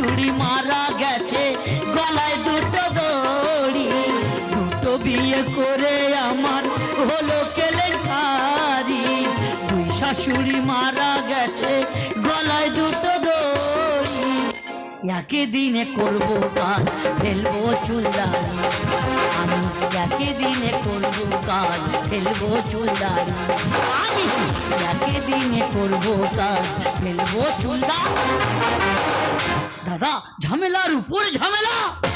শাশুড়ি মারা গেছে, গলায় দুটো দড়ি। দুটো বিয়ে করে আমার হলো কেলে কেলেঙ্কারি। দুই শাশুড়ি মারা গেছে, গলায় দুটো দড়ি। একে দিনে করব কাজ, ফেলব চুলদারি আমি একে দিনে করব কাজ, ফেলব চুলদারি আমি একে দিনে করব কাজ, ফেলব চুলদারি দাদা, ঝামেলার উপর ঝামেলা।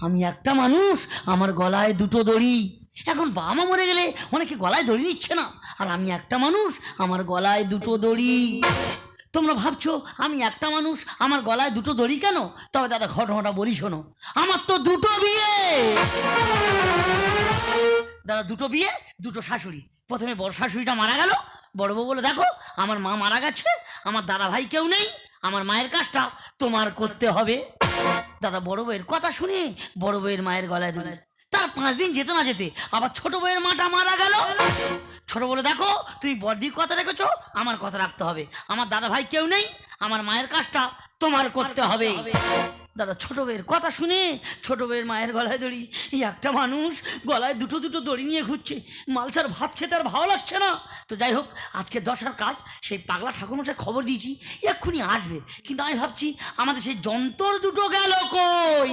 আমি একটা মানুষ, আমার গলায় দুটো দড়ি। এখন বাবা মা মরে গেলে অনেকে গলায় দড়ি নিচ্ছে না। আর আমি একটা মানুষ, আমার গলায় দুটো দড়ি। তোমরা ভাবছ, আমি একটা মানুষ, আমার গলায় দুটো দড়ি কেন? তবে দাদা, ঘটনাটা বলি শোনো। আমার তো দুটো বিয়ে। দাদা, দুটো বিয়ে, দুটো শাশুড়ি। প্রথমে বড় শাশুড়িটা মারা গেল। বড় বউ বলে, দেখো, আমার মা মারা গেছে, আমার দাদা ভাই কেউ নেই আমার মায়ের কাজটা তোমার করতে হবে। দাদা, বড় বউয়ের কথা শুনে বড় বউয়ের মায়ের গলায় দিল তার পাঁচ দিন যেতে না যেতে আবার ছোট বউয়ের মাটা মারা গেল। ছোট বলে, দেখো, তুমি বড়দির কথা রেখেছো, আমার কথা রাখতে হবে। আমার দাদা ভাই কেউ নেই, আমার মায়ের কাজটা তোমার করতে হবে। দাদা, ছোট বউয়ের কথা শুনে ছোট বউয়ের মায়ের গলায় দড়ি। এই একটা মানুষ গলায় দুটো দুটো দড়ি নিয়ে ঘুরছে। মালসার ভাত খেতে আর ভালো লাগছে না। তো যাই হোক, আজকে দশার কাজ, সেই পাগলা ঠাকুরমশাই খবর দিয়েছি, এক্ষুনি আসবে। কিন্তু আমি ভাবছি, আমাদের সেই যন্ত্র দুটো গেল কই?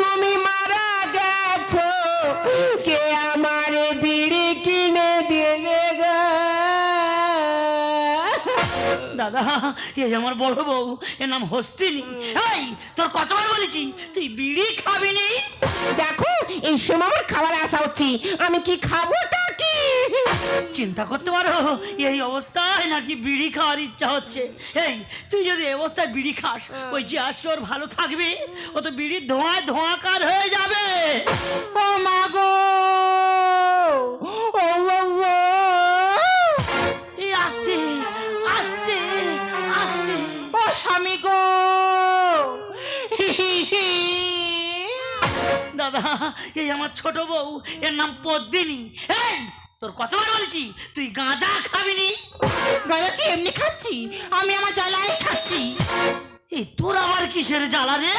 তুমি মারা গেছো। কে দাদা এ যে আমার বড় বউ এর নাম হস্তিনী। এই তোর কতবার বলেছি? তুই বিড়ি খাবি নি? দেখো এই সময় আমার খাবার আসা হচ্ছে। আমি কি খাবোটা কি? চিন্তা করতে পারো এই অবস্থায় নাকি বিড়ি খাওয়ার ইচ্ছা হচ্ছে। এই তুই যদি এই অবস্থায় বিড়ি খাস ওই যে আসর ভালো থাকবে ও তো বিড়ির ধোঁয়ায় ধোঁয়াকার হয়ে যাবে। ও মা গো! দাদা এই আমার ছোট বউ এর নাম পদ্মিনী। এই তোর কতবার বলছি তুই গাঁজা খাবি নি গাঁজা কি এমনি খাচ্ছি? আমি আমার জ্বালাই খাচ্ছি। এই তোর আবার কিসের জ্বালা রে?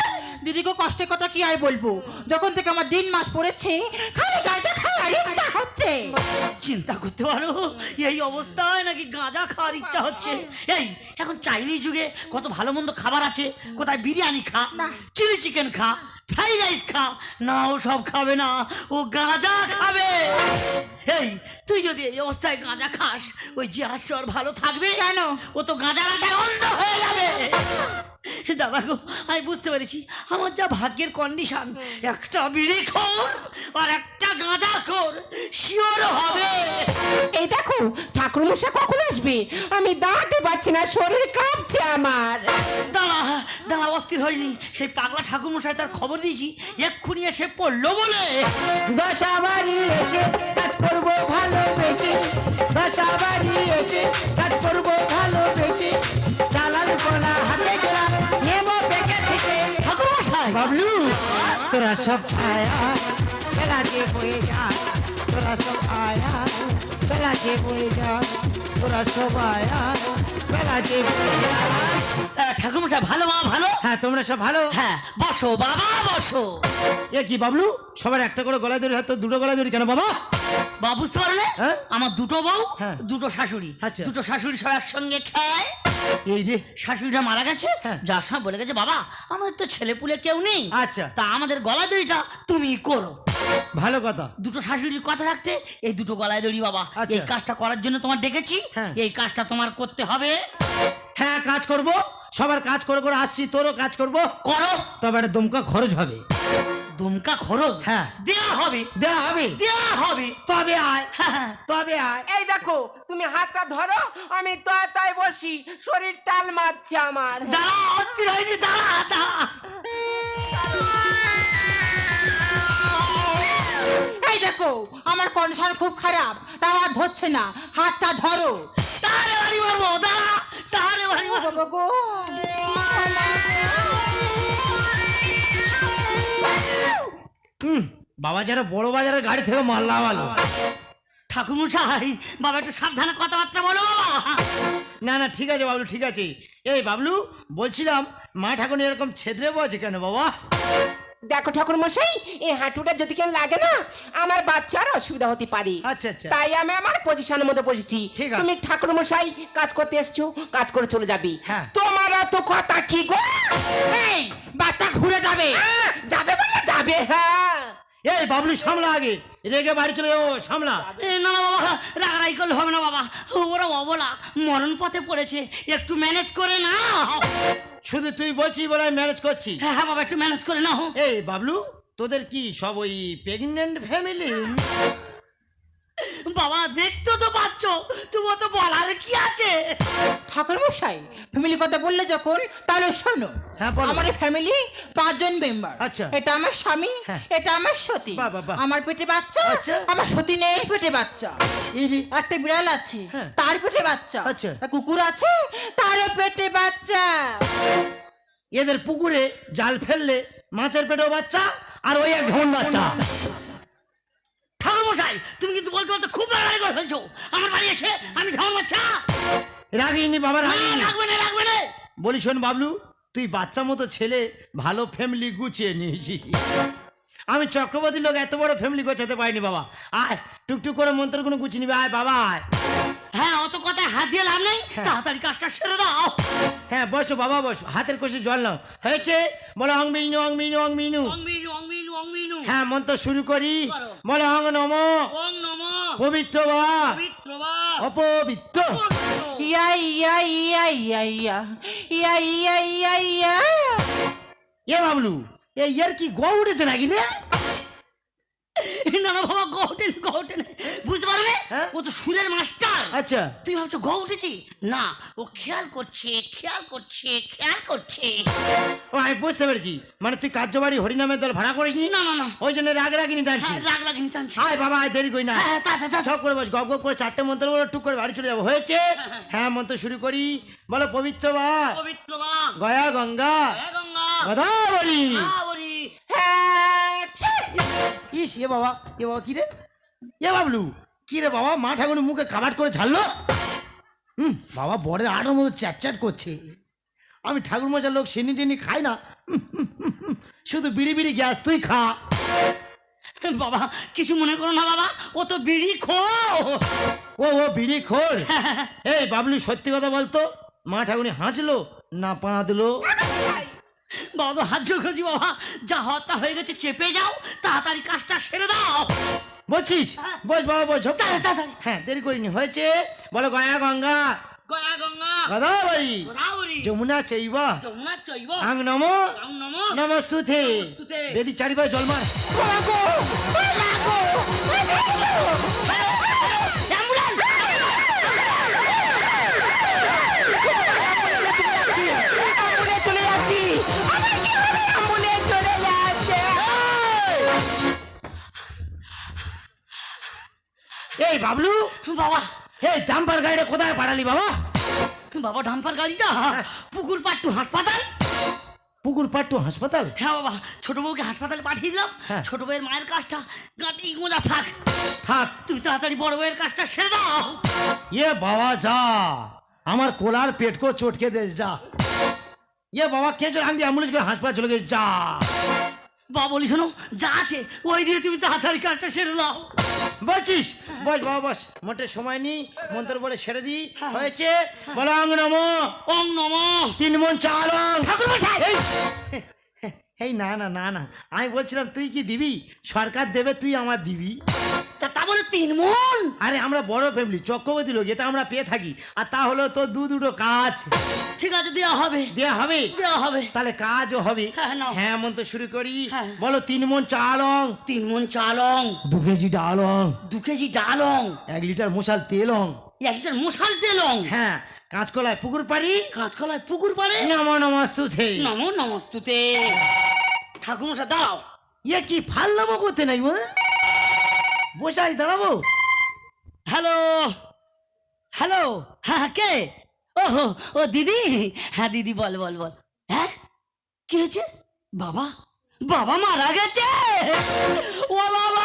গো কষ্টের কথা কি আর বলব? যখন থেকে আমার দিন মাস পড়েছে খালি গাঁজা হচ্ছে চিন্তা করতে পারো এই অবস্থায় নাকি গাঁজা খাওয়ার ইচ্ছা হচ্ছে। এই এখন চাইনিজ যুগে কত ভালো মন্দ খাবার আছে কোথায় বিরিয়ানি খা চিলি চিকেন খা ফ্রাইড রাইস খা না ও সব খাবে না ও গাঁজা খাবে। এই তুই যদি এই অবস্থায় গাঁজা খাস ওই জিয়াশ্বর ভালো থাকবে কেন? ও তো গাঁজা রাখায় অন্ধ হয়ে যাবে। দাদা গো আমি বুঝতে পেরেছি আমার যা ভাগ্যের কন্ডিশন একটা বিড়ি খোর আর একটা গাঁজা খোর শিওর হবে। এই দেখো ঠাকুর মশা কখন আসবে? আমি দাঁড়াতে পারছি না শরীর কাঁপছে আমার। দাঁড়া দাঁড়া অস্থির হয়নি। সেই পাগলা ঠাকুর মশাই তার খবর দিয়েছি। এক্ষুনি এসে পড়ল বলে। দশা বাড়ি এসে কাজ করব ভালোবেসে। দশা বাড়ি এসে কাজ করব ভালোবেসে। চালান কোনা হাতে গেলা নেব পেকে থেকে। ঠাকুর মশাই বাবলু! তোরা সব আয়া বেলা হয়ে যা তোরা সব আয়া বেলা যে বয়ে যা তোরা সব আয়া বেলা যে বয়ে যা ভালো মা ভালো? হ্যাঁ তোমরা সব ভালো? হ্যাঁ বসো বাবা বসো। এ কি বাবলু? সবার একটা করে গলায় দড়ি হাত দুটো গলায় দড়ি কেন বাবা? বা বুঝতে পারলে? হ্যাঁ? আমার দুটো বউ হ্যাঁ। দুটো শাশুড়ি। আচ্ছা। দুটো শাশুড়ি সব একসঙ্গে খায়। এই রে শাশুড়িটা মারা গেছে হ্যাঁ। যার সময় বলে গেছে বাবা আমাদের তো ছেলে পুলে কেউ নেই। আচ্ছা। তা আমাদের গলা দড়িটা তুমি করো। ভালো কথা। দুটো শাশুড়ির কথা রাখতে এই দুটো গলায় দড়ি বাবা। আচ্ছা। এই কাজটা করার জন্য তোমার ডেকেছি হ্যাঁ। এই কাজটা তোমার করতে হবে। হ্যাঁ কাজ করব। সবার কাজ করে করে আসছি তোরও কাজ করব। করো। তবে একটা দমকা খরচ হবে। দুমকা খরচ? হ্যাঁ। দেয়া হবে। দেওয়া হবে? দেয়া হবে। তবে আয়। হ্যাঁ, তবে আয়। এই দেখো তুমি হাতটা ধরো আমি তয় তয় বসি শরীর টাল মারছে আমার। দাঁড়া অস্থির হয়নি দাঁড়া দাঁড়া। এই দেখো আমার কন্ডিশন খুব খারাপ তাও আর ধরছে না হাতটা ধরো। তাহলে বাড়ি মারবো দাঁড়া তাহলে বাড়ি মারবো। গো। হুম, বাবা যারা বড় বাজারের গাড়ি থেকে মাল লাগালো ঠাকুরমশাই বাবা একটু সাবধানে কথাবার্তা বলো। না না ঠিক আছে বাবলু ঠিক আছে। এই বাবলু বলছিলাম মা ঠাকুর এরকম ছেদরে বলছে কেন বাবা? দেখো ঠাকুর মশাই এই হাঁটুটা যদি কেন লাগে না আমার বাচ্চার অসুবিধা হতে পারে। আচ্ছা আচ্ছা। তাই আমি আমার পজিশনের মধ্যে বসেছি। ঠিক আছে। তুমি ঠাকুর মশাই কাজ করতে এসছো কাজ করে চলে যাবি। হ্যাঁ। তোমার তো কথা কি গো? এই বাচ্চা ঘুরে যাবে। যাবে বলে যাবে হ্যাঁ। এই বাবলু সামলা আগে। রেগে বাড়ি চলে যাব সামলা। এ, না না বাবা রাগারাগি করলে হবে না বাবা। ওরা অবলা মরণ পথে পড়েছে। একটু ম্যানেজ করে না শুধু তুই বলছিস বলে আমি ম্যানেজ করছি। হ্যাঁ হ্যাঁ বাবা একটু ম্যানেজ করে নাও। এই বাবলু তোদের কি সব ওই প্রেগনেন্ট ফ্যামিলি বাবা দেখতে তো পাচ্ছ তুমি তো বলার কি আছে ঠাকুর মশাই ফ্যামিলি কথা বললে যখন তাহলে শোনো হ্যাঁ, বলো। আমার ফ্যামিলি পাঁচজন মেম্বার আচ্ছা। এটা আমার স্বামী হ্যাঁ। এটা আমার সতী বাহ, বাহ, বাহ। আমার পেটে বাচ্চা আচ্ছা। আমার সতী নেই পেটে বাচ্চা ইরি, একটা বিড়াল আছে হ্যাঁ। তার পেটে বাচ্চা আচ্ছা। একটা কুকুর আছে তারও পেটে বাচ্চা এদের পুকুরে জাল ফেললে মাছের পেটেও বাচ্চা আর ওই এক ঢোন বাচ্চা মশাই তুমি কিন্তু বলতে বলতে খুব রাগারাগি করে ফেলছো। আমার বাড়ি এসে আমি রাগিনি বাবা রাগিনি। রাখবে না রাখবে না। বলি শোন বাবলু তুই বাচ্চা মতো ছেলে ভালো ফ্যামিলি গুছিয়ে নিয়েছি। আমি চক্রবর্তী লোক এত বড় ফ্যামিলি গোছাতে পারিনি বাবা। আয় টুকটুক করে মন্ত্র কোনো গুছিয়ে নিবে আয় বাবা আয়। হ্যাঁ অত কথায় হাত দিয়ে লাভ নেই। হ্যাঁ। তাড়াতাড়ি কাজটা সেরে দাও। হ্যাঁ বসো বাবা বসো। হাতের কষে জল নাও। হয়েছে? বলো অং মিনু অং মিনু অং মিনু। অং মিনু অং মিনু। মিনু হ্যাঁ মন্ত্র শুরু করি। বলে অং নম। অং নম। পবিত্র বা। পবিত্র বা। অপবিত্র। ইয়া ইয়া ইয়া ইয়া ইয়া। ইয়া ইয়া ইয়া ইয়া। এ বাবলু এই ইয়ার কি গো উঠেছে নাকি রে? না বাবা গৌটেন উঠেন গো হ্যাঁ? ও তো সুরের মাস্টার। আচ্ছা। তুই ভাবছ গৌ উঠেছি? না ও খেয়াল করছে খেয়াল করছে খেয়াল করছে। ও আমি বুঝতে পেরেছি। মানে তুই কার্যবাড়ি হরিনামের দল ভাড়া করিস নি? না না ওই জন্য রাগ রাগিনি টানছি হ্যাঁ, রাগ রাগিনি টানছে। আয় বাবা আয় দেরি করি না। হ্যাঁ সব করে বস গপ গপ করে চারটে মন্ত্র বলো টুক করে বাড়ি চলে যাব। হয়েছে? হ্যাঁ মন্ত্র শুরু করি। বলো পবিত্র বা? পবিত্র বা। গয়া গঙ্গা। হ্যাঁ গঙ্গা। গদাবরী। হ্যাঁ ইস এ বাবা এ বাবা কি রে? এ বাবলু। কি রে বাবা মা ঠাকুর মুখে কাবাট করে ছাড়লো হুম বাবা বরের আটার মতো চ্যাট চ্যাট করছে। আমি ঠাকুর মজার লোক সেনি টেনি খাই না। শুধু বিড়ি বিড়ি গ্যাস তুই খা। বাবা কিছু মনে করো না বাবা ও তো বিড়ি খো ও ও বিড়ি খোর এই বাবলু সত্যি কথা বলতো মা ঠাকুরি হাসলো না পাঁদলো? বাবা তো হাত জোর বাবা যা হত্যা হয়ে গেছে চেপে যাও তাড়াতাড়ি কাজটা সেরে দাও। বলছিস? বস বাবা বস। হ্যাঁ দেরি করিনি হয়েছে। বলো গয়া গঙ্গা। যমুনা চৈব। আং নম। নমস্তুতে। বেদি চারিবার জলমার বাবা। এই ডাম্পার গাড়িটা কোথায় পাঠালি বাবা? বাবা ডাম্পার গাড়িটা? পুকুর পাট্টু হাসপাতাল? পুকুর পাট্টু হাসপাতাল? হ্যাঁ বাবা ছোট বউকে হাসপাতালে পাঠিয়ে দিলাম। হ্যাঁ। ছোট বউয়ের মায়ের কাজটা গাঁটি গোঁজা থাক। থাক। তুমি তাড়াতাড়ি বড় বউয়ের কাজটা সেরে দাও। ইয়ে বাবা যা। আমার কোলার পেটকো চটকে দে যা। ইয়ে বাবা কে চলে আমি অ্যাম্বুলেন্স করে হাসপাতাল চলে গেছে যা। বাবা বলি শোনো যা আছে ওই দিয়ে তুমি তাড়াতাড়ি কাজটা সেরে দাও। বলছিস? বস বাবা বস মোটে সময় নি মন্ত্র বলে ছেড়ে দি হয়েছে? বলাং নম। অং নম। তিন মন চার অং। ঠাকুর মশাই এই না না না না। আমি বলছিলাম তুই কি দিবি? সরকার দেবে তুই আমার দিবি। তা তা বলে তিন মন? আরে আমরা বড় ফ্যামিলি চক্রবর্তী লোক এটা আমরা পেয়ে থাকি। আর তা হলো তো দু দুটো কাজ। ঠিক আছে দেওয়া হবে। দেয়া হবে? দেওয়া হবে। তাহলে কাজও হবে। হ্যাঁ, নাও। হ্যাঁ মন তো শুরু করি। হ্যাঁ। বলো তিন মন চালং তিন মন চালং দু কেজি ডালং দু কেজি ডালং এক লিটার মশাল তেলং এক লিটার মশাল তেলং হ্যাঁ কাঁচকলায় পুকুর পাড়ি। কাঁচকলায় পুকুর পারে নম নমস্তুতে। নমো নমস্তুতে। দাও ইয়ে কি করতে নাই বসাই দাঁড়াবো? হ্যালো হ্যালো হ্যাঁ কে? ও ও দিদি? হ্যাঁ দিদি বল বল বল। হ্যাঁ কি হয়েছে? বাবা বাবা মারা গেছে! ও বাবা!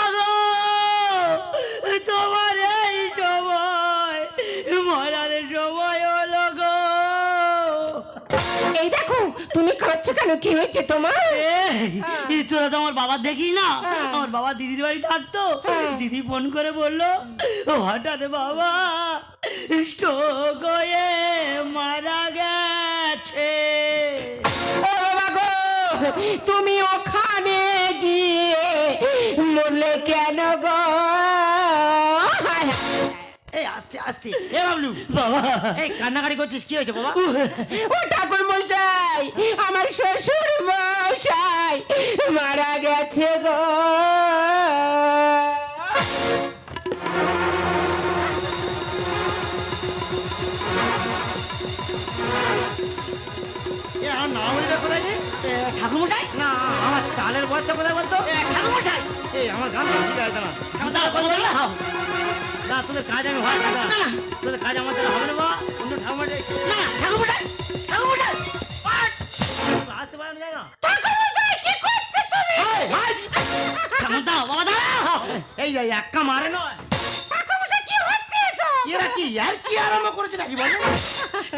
কেন? কি হয়েছে তোমার? এই তোরা তো আমার বাবা দেখি না। আমার বাবা দিদির বাড়ি থাকতো। দিদি ফোন করে বলল হঠাৎ বাবা স্ট্রোক হয়ে মারা গেছে। ও বাবা গো তুমি ওখানে গিয়ে মরলে কেন গো? এই আস্তে আস্তে এ বাবলু। বাবা। এই কান্নাকাটি করছিস কি হয়েছে বাবা? ও ঠাকুর মশাই আমার শ্বশুর মশাই মারা গেছে গো। এ আমার নামটা কোথায় রে? ঠাকুর মশাই না আমার চালের বস্তা কোথায় বলতো? ঠাকুর মশাই এই আমার গান না? না তোদের কাজ আমি হয় না। তোদের কাজ আমার দ্বারা হবে না বাবা। অন্য ঠাকুমার না না ঠাকুর মশাই ঠাকুর মশাই আসতে কি করছ তুমি? দাও বাবা দাও এই যে একা মারে নয়। কি হচ্ছে এসব? এরা কি আর কি আরম্ভ করেছে নাকি বল?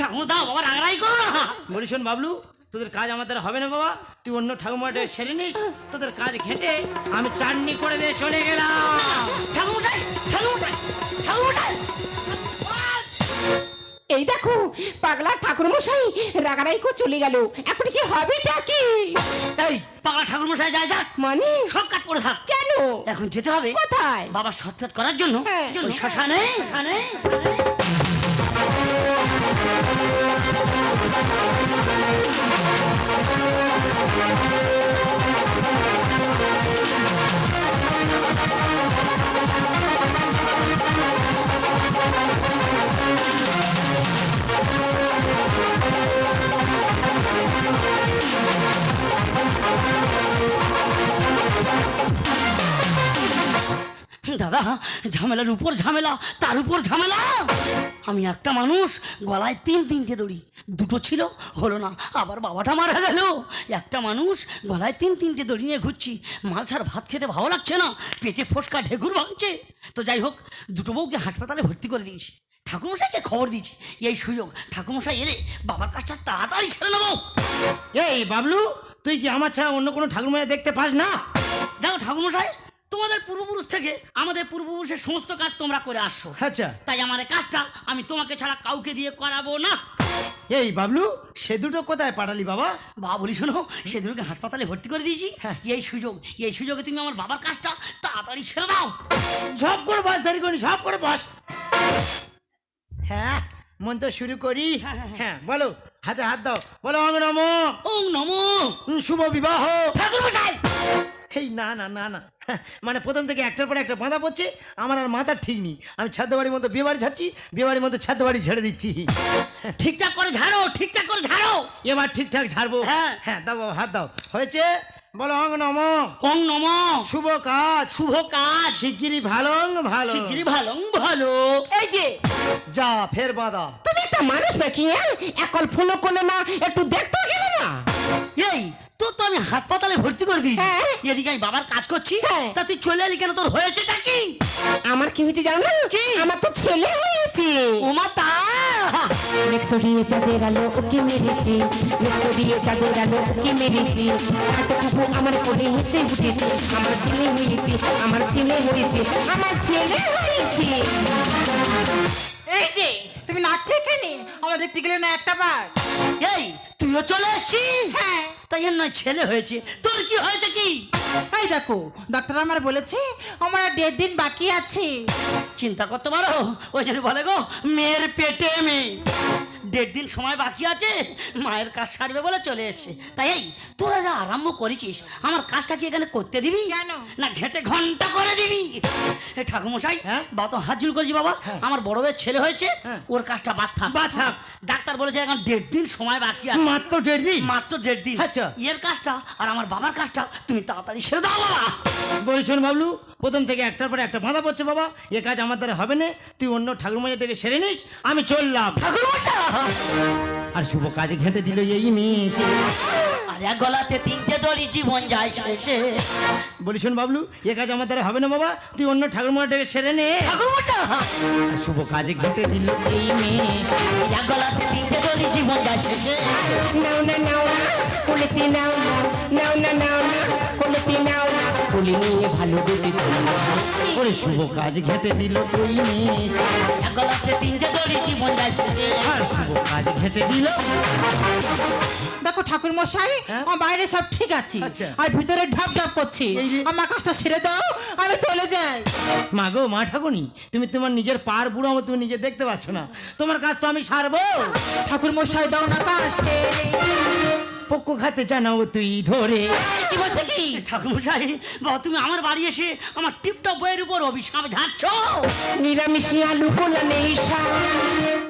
ঠাকুর দাও বাবা রাগরাই করো না। বলি শোন বাবলু তোদের কাজ আমাদের হবে না বাবা। তুই অন্য ঠাকুমাটা সেরে নিস তোদের কাজ ঘেটে আমি চাটনি করে দিয়ে চলে গেলাম। ঠাকুর মশাই ঠাকুর মশাই ঠাকুর মশাই এই দেখো পাগলা ঠাকুর মশাই রাগারাই কো চলে গেল। এখন কি হবে কি? এই পাগলা ঠাকুর মশাই যায় যাক মানে? সব কাজ পড়ে থাক। কেন? এখন যেতে হবে। কোথায়? বাবা সৎকার করার জন্য। হ্যাঁ। ওই শ্মশানে শ্মশানে। দাদা ঝামেলার উপর ঝামেলা তার উপর ঝামেলা। আমি একটা মানুষ গলায় তিন তিনটে দড়ি। দুটো ছিল হলো না আবার বাবাটা মারা গেল। একটা মানুষ গলায় তিন তিনটে দড়ি নিয়ে ঘুরছি। মাল ছাড়া ভাত খেতে ভালো লাগছে না পেটে ফোসকা ঢেকুর ভাঙছে। তো যাই হোক দুটো বউকে হাসপাতালে ভর্তি করে দিয়েছি। ঠাকুরমশাইকে খবর দিয়েছি এই সুযোগ। ঠাকুরমশাই এলে বাবার কাজটা তাড়াতাড়ি ছেড়ে নেব। এই বাবলু তুই কি আমার ছাড়া অন্য কোনো ঠাকুরমায়া দেখতে পাস না? দেখো ঠাকুরমশাই তোমাদের পূর্বপুরুষ থেকে আমাদের পূর্বপুরুষের সমস্ত কাজ তোমরা করে আসছো আচ্ছা। তাই আমার কাজটা আমি তোমাকে ছাড়া কাউকে দিয়ে করাবো না। এই বাবলু সে দুটো কোথায় পাঠালি বাবা? বাবা বলি শোনো সে দুটোকে হাসপাতালে ভর্তি করে দিয়েছি। হ্যাঁ। এই সুযোগ এই সুযোগে তুমি আমার বাবার কাজটা তাড়াতাড়ি ছেড়ে দাও। সব করে বস দেরি করি সব করে বস। হ্যাঁ মন তো শুরু করি। হ্যাঁ, হ্যাঁ, হ্যাঁ বলো। হাতে হাত দাও। বলো অং নম। ওং নম। শুভ বিবাহ। ঠাকুর মশাই এই না না না। না মানে প্রথম থেকে একটার পর একটা বাঁধা পড়ছে আমার আর মাথার ঠিক নেই। আমি ছাদ বাড়ির মতো বিয়ে বাড়ি ছাড়ছি বিয়ে বাড়ির মতো ছাদ বাড়ি ছেড়ে দিচ্ছি। ঠিকঠাক করে ঝাড়ো ঠিকঠাক করে ঝাড়ো। এবার ঠিকঠাক ঝাড়বো। হ্যাঁ। হ্যাঁ দাও হাত দাও। হয়েছে? বলো অঙ্গ নম। ওং নমো। শুভ কাজ। শুভ কাজ। শিগগিরি ভালো ভালো। শিগগিরি ভালো ভালো। এই যে। যা ফের বাঁধা। তুমি একটা মানুষ নাকি হ্যাঁ? একল ফোনও করলে না একটু দেখতে গেলে না? এই তোর তো আমি হাসপাতালে ভর্তি করে দিয়েছি। হ্যাঁ। এদিকে আমি বাবার কাজ করছি। হ্যাঁ। তা তুই চলে এলি কেন? তোর হয়েছেটা কি? আমার কি হয়েছে জানো? না কি? আমার তো ছেলে হয়েছে। ওমা তা সরিয়ে চাঁদের আলো ওকে মেরেছে সরিয়ে চাঁদের আলো ওকে মেরেছে আমার কোলে হেসে উঠেছে আমার ছেলে হয়েছে আমার ছেলে হয়েছে আমার ছেলে হয়েছে এই যে তুমি নাচছো এখানে? আমার দেখতে গেলে না একটা বার। এই তুইও চলে এসছিস হ্যাঁ। তাই এর নয় ছেলে হয়েছে। তোর কি হয়েছে কি? এই দেখো ডাক্তার আমার বলেছে আমার দেড় দিন বাকি আছে চিন্তা করতে পারো ওই জন্য বলে গো মেয়ের পেটে মেয়ে দেড় দিন সময় বাকি আছে মায়ের কাজ সারবে বলে চলে এসছে তাই এই তোরা যা আরম্ভ করেছিস আমার কাজটা কি এখানে করতে দিবি কেন? না ঘেটে ঘণ্টা করে দিবি এ ঠাকুমশাই হ্যাঁ? বা তো হাত জুল করেছি বাবা হ্যাঁ। আমার বড় মেয়ের ছেলে হয়েছে হ্যাঁ। ওর কাজটা বাদ থাক বাদ থাক। ডাক্তার বলেছে এখন দেড় দিন সময় বাকি আছে মাত্র দেড় দিন মাত্র দেড় দিন আচ্ছা। এর কাজটা আর আমার বাবার কাজটা তুমি তাড়াতাড়ি সেরে দাও বাবা বলি শোন বাবলু প্রথম থেকে একটার পর একটা বাঁধা পড়ছে বাবা এ কাজ আমার দ্বারা হবে না তুই অন্য ঠাকুরমাইয়া থেকে সেরে নিস আমি চললাম ঠাকুর আর শুভ কাজে ঘেঁটে দিল এই মেশে আর এক গলাতে তিনটে দড়ি জীবন যায় শেষে বলি শোন বাবলু এ কাজ আমার দ্বারা হবে না বাবা তুই অন্য সেরে নে ঠাকুরমশাই আর শুভ কাজে ঘেঁটে দিল এই মেশে এক গলাতে তিনটে দড়ি জীবন যায় শেষে নাও না নাও না নাও না নাও না নাও না নাও নিয়ে ভালোবেসে শুভ কাজ ঘেঁটে দিল শুভ কাজ ঘেঁটে দিল। দেখো ঠাকুর মশাই হ্যাঁ? আমার বাইরে সব ঠিক আছে। আচ্ছা। আর ভিতরে ঢপ ঢপ করছি। আমার কাজটা সেরে দাও আমি চলে যাই। মা গো মা ঠাকুনি তুমি তোমার নিজের পার বুড়ো আমার তুমি নিজে দেখতে পাচ্ছ না। তোমার কাজ তো আমি সারবো। ঠাকুর মশাই দাও না কাজ পক্ষ খাতে জানাও তুই ধরে। কি বলছে কি? ঠাকুরমশাই বাবা তুমি আমার বাড়ি এসে আমার টিপটপ বইয়ের উপর অভিশাপ ঝাড়ছ? নিরামিষি আলু কোলা নেই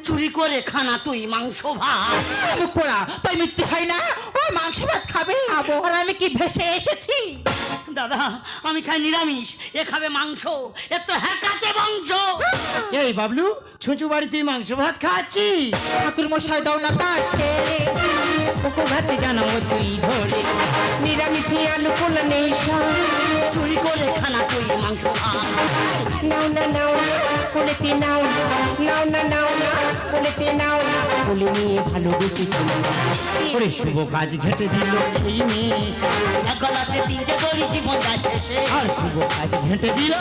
চুরি করে খানা তুই মাংস ভাত। মুখ পোড়া তাই মিথ্যে হয় না? ও মাংস ভাত খাবে। আর আমি কি ভেসে এসেছি? দাদা আমি খাই নিরামিষ এ খাবে মাংস এ তো হ্যাকাতে মাংস এই বাবলু ছুঁচু বাড়ি তুই মাংস ভাত খাচ্ছিস? ঠাকুর মশাই দাও না কাজ পক্ষ খাতে জানাও তুই ধরে। নিরামিষি আলু কোলা নেই চুরি করে খানা তুই মাংস ভাত নাও না নাও না কুলিতে নাও না নাও না নাও না কুলিতে নাও না কুলি নিয়ে ভালোবেসে চললাম ওরে শুভ কাজ ঘেঁটে দিল এই মেশে এক গলাতে তিনটে দড়ি জীবন যায় শেষে আর শুভ কাজ ঘেঁটে দিল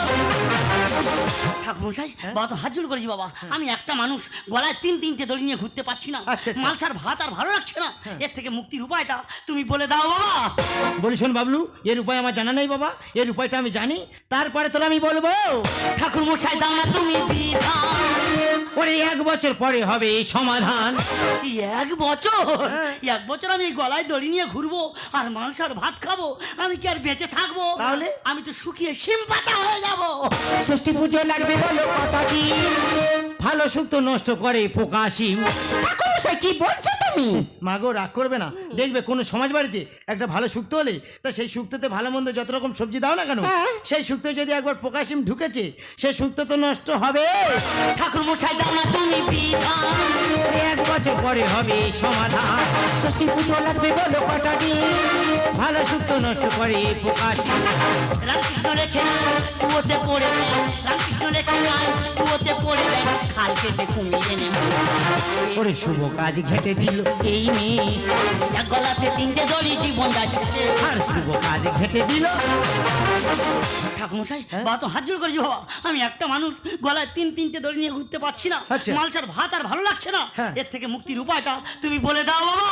ঠাকুরমশাই বাবা তো হাত জোর করেছি বাবা আমি একটা মানুষ গলায় তিন তিনটে দড়ি নিয়ে ঘুরতে পারছি না। মালসার ভাত আর ভালো লাগছে না এর থেকে মুক্তির উপায়টা তুমি বলে দাও বাবা বলি শোন বাবলু এর উপায় আমার জানা নেই বাবা এর উপায়টা আমি জানি তারপরে তোর আমি বলব ঠাকুর ঠাকুরমশাই দাও না তুমি ওরে এক বছর পরে হবে এই সমাধান। এক বছর? এক বছর আমি গলায় দড়ি নিয়ে ঘুরবো আর মাংস আর ভাত খাব আমি কি আর বেঁচে থাকব? তাহলে? আমি তো শুকিয়ে শিম পাতা হয়ে যাব। ষষ্ঠী পুজো লাগবে বলো কথা কি? ভালো সুক্ত নষ্ট করে পোকা সিম কি বলছো? তুমি মাগো রাগ করবে না। দেখবে কোনো সমাজ বাড়িতে একটা ভালো শুক্তো হলে তা সেই শুক্তোতে ভালো মন্দ যত রকম সবজি দাও না কেন হ্যাঁ। সেই শুক্তো যদি একবার পোকা সিম ঢুকেছে সেই শুক্তো তো নষ্ট হবে। ঠাকুরমশাই দাও না তুমি এক বছর পরে হবে সমাধান। ষষ্ঠী পুজো লাগবে বলো কথা কি ভালো শুক্তো নষ্ট করে সিম রামকৃষ্ণ রেখে কুয়োতে পড়ে রামকৃষ্ণ রেখে কুয়োতে পড়ে খাল কেটে কুমিয়ে নেবে ওরে শুভ কাজ ঘেটে দিল এই মেষ। এক গলাতে তিনটে দড়ি জীবন যাচ্ছে। আর শুভ কাজ ঘেটে দিল। ঠাকুমশাই হ্যাঁ? বা তো হাত জোর করেছি বাবা। আমি একটা মানুষ গলায় তিন তিনটে দড়ি নিয়ে ঘুরতে পারছি না। আচ্ছা। মালসার ভাত আর ভালো লাগছে না। হ্যাঁ। এর থেকে মুক্তির উপায়টা তুমি বলে দাও বাবা।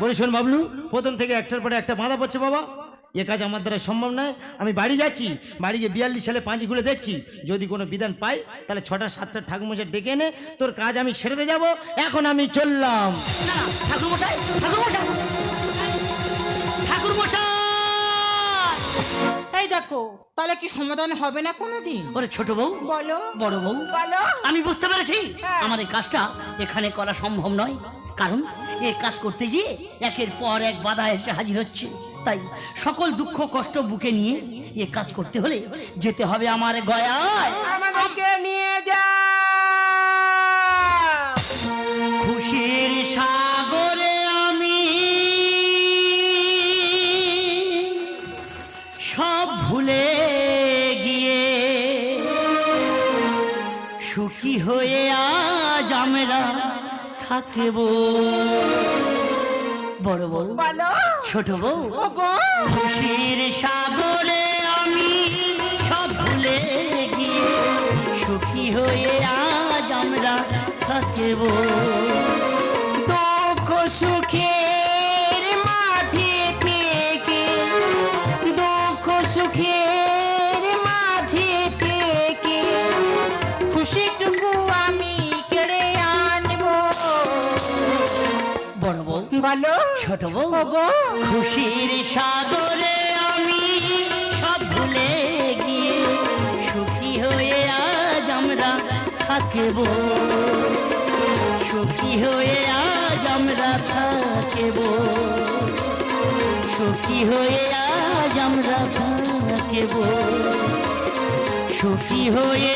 বলি শোন বাবলু প্রথম থেকে একটার পরে একটা বাঁধা পড়ছে বাবা। এ কাজ আমার দ্বারা সম্ভব নয়। আমি বাড়ি যাচ্ছি বাড়ি গিয়ে বিয়াল্লিশ সালে পাঁচ ঘুরে দেখছি। যদি কোনো বিধান পাই তাহলে ছটা সাতটা ঠাকুমশাই ডেকে এনে তোর কাজ আমি সেরে যাব। এখন আমি চললাম। ঠাকুরমশাই ঠাকুরমশাই। ঠাকুরমশাই! এই দেখো তাহলে কি সমাধান হবে না কোনোদিন? ওরে ছোট বউ বলো। বড় বউ বলো। আমি বুঝতে পেরেছি। হ্যাঁ। আমার এই কাজটা এখানে করা সম্ভব নয়। কারণ এ কাজ করতে গিয়ে একের পর এক বাধা এসে হাজির হচ্ছে। তাই সকল দুঃখ কষ্ট বুকে নিয়ে এ কাজ করতে হলে যেতে হবে আমার গয়ায়। আমাদেরকে নিয়ে যা। খুশির সাগরে আমি সব ভুলে গিয়ে সুখী হয়ে আজ আমরা থাকব। বড় বউ বলো। ছোট বউ। খুশির সাগরে আমি সব ভুলে গিয়ে সুখী হয়ে আজ আমরা থাকব। দুঃখ সুখের মাঝে থেকে দুঃখ সুখের মাঝে থেকে খুশিটুকু আমি কেড়ে আনব। বড় বউ। বলো। ছোট বউ। খুশির সাগরে আমি সব ভুলে গিয়ে সুখী হয়ে আজ আমরা থাকব। সুখী হয়ে আজ আমরা থাকব। সুখী হয়ে আজ আমরা থাকব। সুখী হয়ে